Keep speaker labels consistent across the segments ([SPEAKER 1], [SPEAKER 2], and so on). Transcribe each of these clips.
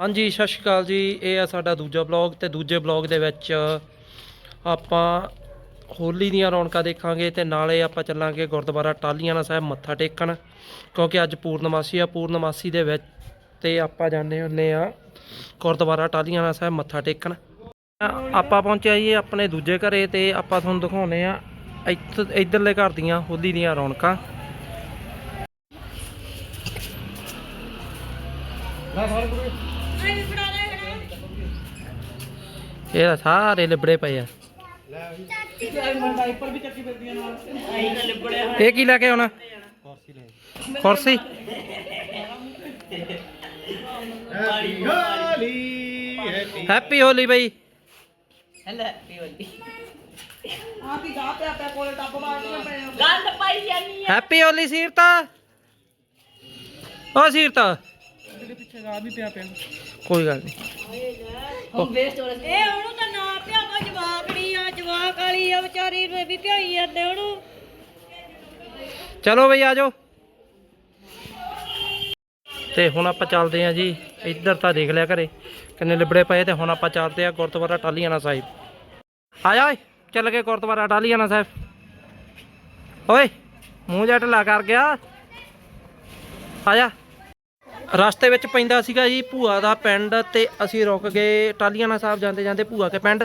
[SPEAKER 1] ਹਾਂਜੀ, ਸਤਿ ਸ਼੍ਰੀ ਅਕਾਲ ਜੀ। ਇਹ ਆ ਸਾਡਾ ਦੂਜਾ ਬਲੌਗ ਤੇ ਦੂਜੇ ਬਲੌਗ ਦੇ ਵਿੱਚ ਆਪਾਂ ਹੋਲੀ ਦੀਆਂ ਰੌਣਕਾਂ ਦੇਖਾਂਗੇ ਤੇ ਨਾਲੇ ਆਪਾਂ ਚੱਲਾਂਗੇ ਗੁਰਦੁਆਰਾ ਟਾਲੀਆਣਾ ਸਾਹਿਬ ਮੱਥਾ ਟੇਕਣ, ਕਿਉਂਕਿ ਅੱਜ ਪੂਰਨਮਾਸੀ ਆ। ਪੂਰਨਮਾਸੀ ਦੇ ਵਿੱਚ ਤੇ ਆਪਾਂ ਜਾਂਦੇ ਹੁੰਨੇ ਆ ਗੁਰਦੁਆਰਾ ਟਾਲੀਆਣਾ ਸਾਹਿਬ ਮੱਥਾ ਟੇਕਣ। ਆਪਾਂ ਪਹੁੰਚਿਆ ਜੀ ਆਪਣੇ ਦੂਜੇ ਘਰੇ ਤੇ ਆਪਾਂ ਤੁਹਾਨੂੰ ਦਿਖਾਉਨੇ ਆ ਇੱਥ, ਇਧਰਲੇ ਘਰ ਦੀਆਂ ਹੋਲੀ ਦੀਆਂ ਰੌਣਕਾਂ। ਇਹ ਤਾਂ ਸਾਰੇ ਲਿਬੜੇ ਪਏ ਆ। ਇਹ ਕੀ ਲੈ ਕੇ ਆਉਣਾ? ਕੁਰਸੀ। ਹੈਪੀ ਹੋਲੀ ਬਈ।
[SPEAKER 2] ਗੰਦ ਪਾਈ ਜਾਨੀ ਆ।
[SPEAKER 1] ਹੈਪੀ ਹੋਲੀ ਸੀਰਤਾ। ਓ ਸੀਰਤਾ। ਕੋਈ ਗੱਲ ਨਹੀਂ।
[SPEAKER 2] ਇਹ ਉਹਨੂੰ ਤਾਂ ਨਾ ਪਿਆ ਕੋ ਜਵਾਕੜੀ ਆ ਜਵਾਕ ਵਾਲੀ ਆ ਵਿਚਾਰੀ ਨੂੰ ਵੀ ਪਿਆਈ ਜਾਂਦੇ ਉਹਨੂੰ।
[SPEAKER 1] ਚਲੋ ਬਈ ਆਜੋ ਤੇ ਹੁਣ ਆਪਾਂ ਚੱਲਦੇ ਆਂ ਜੀ ਇੱਧਰ ਤਾਂ ਦੇਖ ਲਿਆ ਘਰੇ ਕਿੰਨੇ ਲਿਬੜੇ ਪਏ ਤੇ ਹੁਣ ਆਪਾਂ ਚੱਲਦੇ ਆਂ ਗੁਰਦੁਆਰਾ ਟਾਲੀਆਣਾ ਸਾਹਿਬ। ਆ ਜਾ ਓਏ ਚੱਲ ਕੇ ਗੁਰਦੁਆਰਾ ਟਾਲੀਆਣਾ ਸਾਹਿਬ। ਓਏ ਮੂੰਹ ਜੱਟ ਲਾ ਕਰ ਗਿਆ। ਆ ਜਾ। ਰਸਤੇ ਵਿੱਚ ਪੈਂਦਾ ਸੀਗਾ ਜੀ ਭੂਆ ਦਾ ਪਿੰਡ ਤੇ ਅਸੀਂ ਰੁਕ ਗਏ ਟਾਲੀਆਣਾ ਸਾਹਿਬ ਜਾਂਦੇ ਜਾਂਦੇ ਭੂਆ ਕੇ ਪਿੰਡ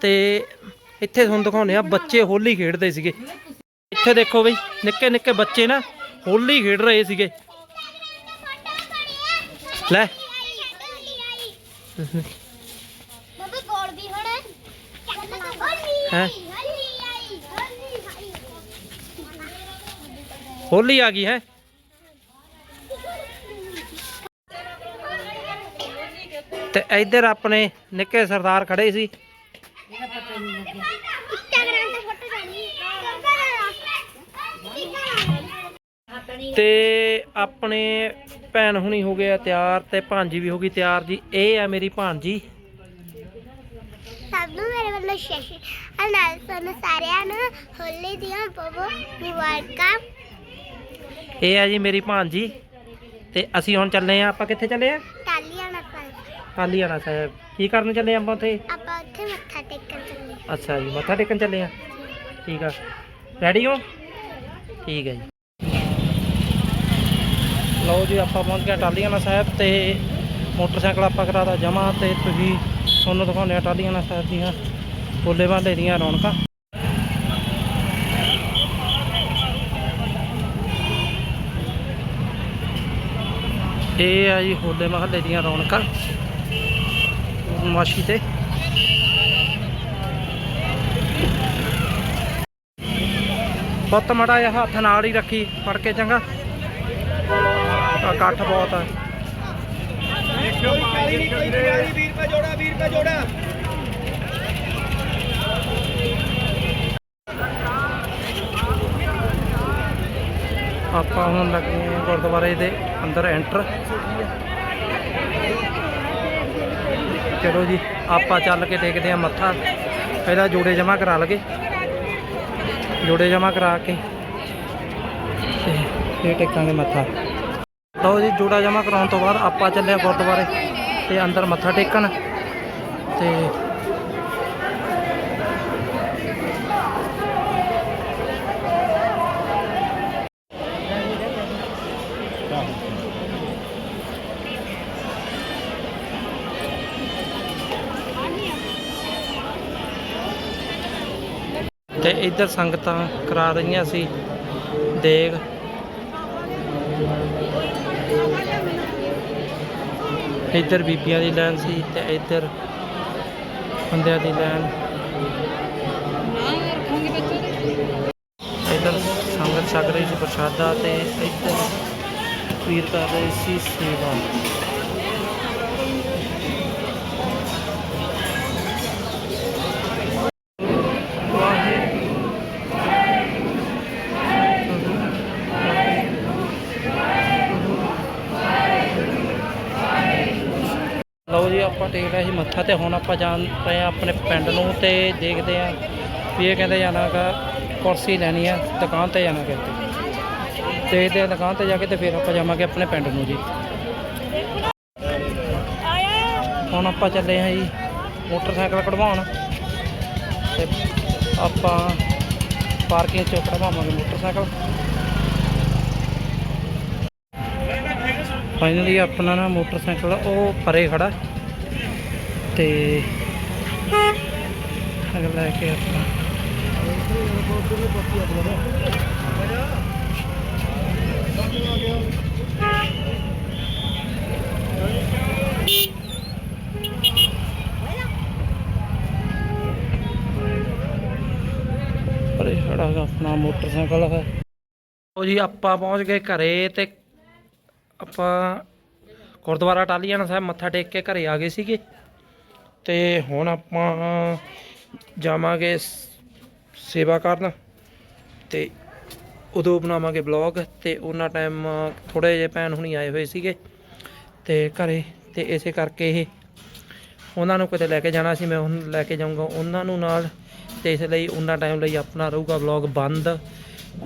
[SPEAKER 1] ਤੇ ਇੱਥੇ ਤੁਹਾਨੂੰ ਦਿਖਾਉਂਦੇ ਆ ਬੱਚੇ ਹੋਲੀ ਖੇਡਦੇ ਸੀਗੇ। ਇੱਥੇ ਦੇਖੋ ਬਈ ਨਿੱਕੇ ਨਿੱਕੇ ਬੱਚੇ ਨਾ ਹੋਲੀ ਖੇਡ ਰਹੇ ਸੀਗੇ। ਲੈ। ਹੈਂ?
[SPEAKER 3] ਹੋਲੀ
[SPEAKER 1] ਆ ਗਈ ਹੈ? ਤੇ ਇੱਧਰ ਆਪਣੇ ਨਿੱਕੇ ਸਰਦਾਰ ਖੜੇ ਸੀ।
[SPEAKER 3] ਤੇ
[SPEAKER 1] ਆਪਣੇ ਭੈਣ ਹੁਣੀ ਹੋ ਗਏ ਆ ਤਿਆਰ ਤੇ ਭਾਂਜੀ ਵੀ ਹੋ ਗਈ ਤਿਆਰ ਜੀ। ਇਹ ਆ ਮੇਰੀ ਭਾਂਜੀ।
[SPEAKER 3] ਸਭ ਨੂੰ ਮੇਰੇ ਵੱਲੋਂ ਸ਼ਸ਼ੀ ਨਾਲ ਤੁਹਾਨੂੰ ਸਾਰਿਆਂ ਨੂੰ ਹੋਲੀ ਦੀਆਂ ਬਹੁਤ ਮੁਬਾਰਕਾਂ।
[SPEAKER 1] ਇਹ ਆ ਜੀ ਮੇਰੀ ਭਾਂਜੀ। ਤੇ ਅਸੀਂ ਹੁਣ ਚੱਲੇ ਆ। ਆਪਾਂ ਕਿੱਥੇ ਚੱਲੇ ਆ?
[SPEAKER 3] ਪਾਓ।
[SPEAKER 1] ਟਾਲੀਆਣਾ ਸਾਹਿਬ। ਕੀ ਕਰਨ ਚੱਲੇ ਆਪਾਂ ਉੱਥੇ?
[SPEAKER 3] ਆਪਾਂ ਉੱਥੇ ਮੱਥਾ ਟੇਕਣ ਚੱਲੇ
[SPEAKER 1] ਅੱਛਾ ਜੀ ਮੱਥਾ ਟੇਕਣ ਚੱਲੇ ਆ ਠੀਕ ਆ। ਰੈਡੀ ਹੋ? ਠੀਕ ਹੈ ਜੀ। ਲਓ ਜੀ ਆਪਾਂ ਪਹੁੰਚ ਗਏ ਟਾਲੀਆਣਾ ਸਾਹਿਬ ਤੇ ਮੋਟਰਸਾਈਕਲ ਆਪਾਂ ਕਰਾਦਾ ਜਮਾ ਤੇ ਤੁਸੀਂ ਤੁਹਾਨੂੰ ਦਿਖਾਉਂਦੇ ਆ ਟਾਲੀਆਣਾ ਸਾਹਿਬ ਦੀਆਂ ਹੋਲੇ ਮਹੱਲੇ ਦੀਆਂ ਰੌਣਕਾਂ। ਇਹ ਆ ਜੀ ਹੋਲੇ ਮਹੱਲੇ ਦੀਆਂ ਰੌਣਕਾਂ। ਮਾਸ਼ੀ ਤੇ ਪੁੱਤ ਮੜਾ ਜਿਹਾ ਹੱਥ ਨਾਲ ਹੀ ਰੱਖੀ ਫੜ ਕੇ ਚੰਗਾ। ਇਕੱਠ ਬਹੁਤ ਆ। ਆਪਾਂ ਹੁਣ ਲੱਗੇ ਗੁਰਦੁਆਰੇ ਦੇ ਅੰਦਰ ਐਂਟਰ ਚਲੋ ਜੀ, ਆਪਾਂ ਚੱਲ ਕੇ ਟੇਕਦੇ ਹਾਂ ਮੱਥਾ। ਪਹਿਲਾਂ ਜੋੜੇ ਜਮਾ ਕਰਾ ਲਗੇ। ਜੋੜੇ ਜਮਾ ਕਰਾ ਕੇ। ਤੇ ਫੇਰ ਟੇਕਾਂਗੇ ਮੱਥਾ। ਲਓ ਜੀ, ਜੋੜਾ ਜਮਾ ਕਰਾਉਣ ਤੋਂ ਬਾਅਦ ਆਪਾਂ ਚੱਲੇ ਗੁਰਦੁਆਰੇ ਤੇ ਅੰਦਰ ਮੱਥਾ ਟੇਕਣ। ਤੇ ਇੱਧਰ ਸੰਗਤਾਂ ਕਰਾ ਰਹੀਆਂ ਸੀ, ਦੇਗ। ਇੱਧਰ ਬੀਬੀਆਂ ਦੀ ਲਾਈਨ ਸੀ ਤੇ ਇੱਧਰ ਬੰਦਿਆਂ ਦੀ ਲਾਈਨ ਇੱਧਰ ਸੰਗਤ ਛਕ ਰਹੀ ਸੀ ਪ੍ਰਸ਼ਾਦਾ ਤੇ ਇੱਧਰ ਵੀਰ ਕਰ ਰਹੀ ਸੀ ਸੇਵਾ। ਆਪਾਂ ਟੇਕ ਰਹੇ ਸੀ ਮੱਥਾ ਤੇ, ਹੁਣ ਆਪਾਂ ਜਾਣ ਰਹੇ ਆ ਆਪਣੇ ਪਿੰਡ ਨੂੰ ਤੇ ਦੇਖਦੇ ਆ ਵੀ ਇਹ ਕਹਿੰਦੇ ਜਾਣਾਗਾ ਕੁਰਸੀ ਲੈਣੀ ਆ, ਦੁਕਾਨ ਤੇ ਜਾਣਾ ਕਿਤੇ ਦੇਖਦੇ ਆ ਦੁਕਾਨ ਤੇ ਜਾ ਕੇ ਤੇ ਫਿਰ ਆਪਾਂ ਜਾਵਾਂਗੇ ਆਪਣੇ ਪਿੰਡ ਨੂੰ ਜੀ। ਹੁਣ ਆਪਾਂ ਚੱਲੇ ਹਾਂ ਜੀ ਮੋਟਰਸਾਈਕਲ ਕਢਵਾਉਣ। ਤੇ ਆਪਾਂ ਪਾਰਕਿੰਗ ਚੋਂ ਕਢਵਾਵਾਂਗੇ ਮੋਟਰਸਾਈਕਲ। ਫਾਈਨਲੀ ਆਪਣਾ ਨਾ ਮੋਟਰਸਾਈਕਲ ਉਹ ਪਰੇ ਖੜਾ। ਤੇ ਅਗਰ ਲੈ ਕੇ ਆਪਾਂ ਪਰੇ ਖੜਾ ਆਪਣਾ ਮੋਟਰਸਾਈਕਲ ਹੈ ਉਹ ਜੀ, ਆਪਾਂ ਪਹੁੰਚ ਗਏ ਘਰੇ ਤੇ ਆਪਾਂ ਗੁਰਦੁਆਰਾ ਟਾਲੀਆਣਾ ਸਾਹਿਬ ਮੱਥਾ ਟੇਕ ਕੇ ਘਰੇ ਆ ਗਏ ਸੀਗੇ। ਤੇ ਹੁਣ ਆਪਾਂ ਜਾਵਾਂਗੇ ਸ- ਸੇਵਾ ਕਰਨ ਤੇ ਉਦੋਂ ਬਣਾਵਾਂਗੇ ਬਲੌਗ ਤੇ ਉਹਨਾਂ ਟਾਈਮ ਥੋੜੇ ਜਿਹੇ ਭੈਣ ਹੁਣੀ ਆਏ ਹੋਏ ਸੀਗੇ ਤੇ ਘਰੇ ਤੇ ਇਸੇ ਕਰਕੇ ਇਹ ਉਹਨਾਂ ਨੂੰ ਕਿਤੇ ਲੈ ਕੇ ਜਾਣਾ ਸੀ, ਮੈਂ ਹੁਣ ਲੈ ਕੇ ਜਾਊਂਗਾ ਉਹਨਾਂ ਨੂੰ ਨਾਲ ਤੇ ਇਸ ਲਈ ਉਹਨਾਂ ਟਾਈਮ ਲਈ ਆਪਣਾ ਰਹੂਗਾ ਵਲੌਗ ਬੰਦ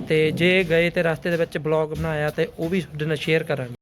[SPEAKER 1] ਤੇ ਜੇ ਗਏ ਤੇ ਰਸਤੇ ਦੇ ਵਿੱਚ ਵਲੌਗ ਬਣਾਇਆ ਤੇ ਉਹ ਵੀ ਤੁਹਾਡੇ ਨਾਲ ਸ਼ੇਅਰ ਕਰਾਂਗੇ।